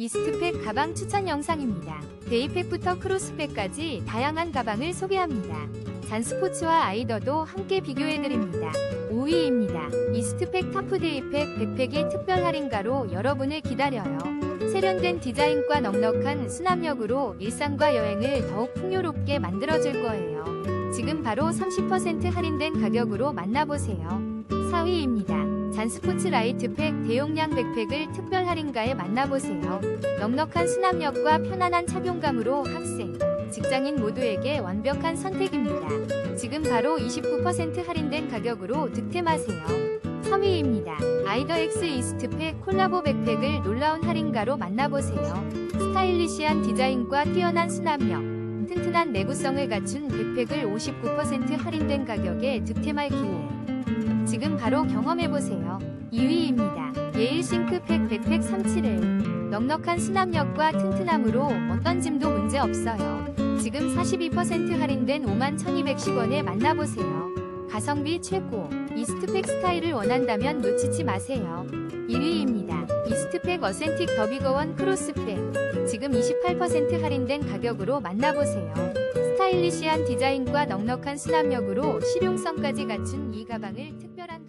이스트팩 가방 추천 영상입니다. 데이팩부터 크로스팩까지 다양한 가방을 소개합니다. 잔스포츠와 아이더도 함께 비교해드립니다. 5위입니다. 이스트팩 터프 데이팩 백팩이 특별 할인가로 여러분을 기다려요. 세련된 디자인과 넉넉한 수납력으로 일상과 여행을 더욱 풍요롭게 만들어줄 거예요. 지금 바로 30% 할인된 가격으로 만나보세요. 4위입니다. 잔스포츠 라이트팩 대용량 백팩을 특별 할인가에 만나보세요. 넉넉한 수납력과 편안한 착용감으로 학생, 직장인 모두에게 완벽한 선택입니다. 지금 바로 29% 할인된 가격으로 득템하세요. 3위입니다. 아이더 X 이스트팩 콜라보 백팩을 놀라운 할인가로 만나보세요. 스타일리시한 디자인과 뛰어난 수납력, 튼튼한 내구성을 갖춘 백팩을 59% 할인된 가격에 득템할 기회. 지금 바로 경험해보세요. 2위입니다. 예일 싱크팩 백팩 371. 넉넉한 수납력과 튼튼함으로 어떤 짐도 문제 없어요. 지금 42% 할인된 51,210원에 만나보세요. 가성비 최고. 이스트팩 스타일을 원한다면 놓치지 마세요. 1위입니다. 이스트팩 어센틱 더비거원 크로스팩. 지금 28% 할인된 가격으로 만나보세요. 스타일리시한 디자인과 넉넉한 수납력으로 실용성까지 갖춘 이 가방을 특별한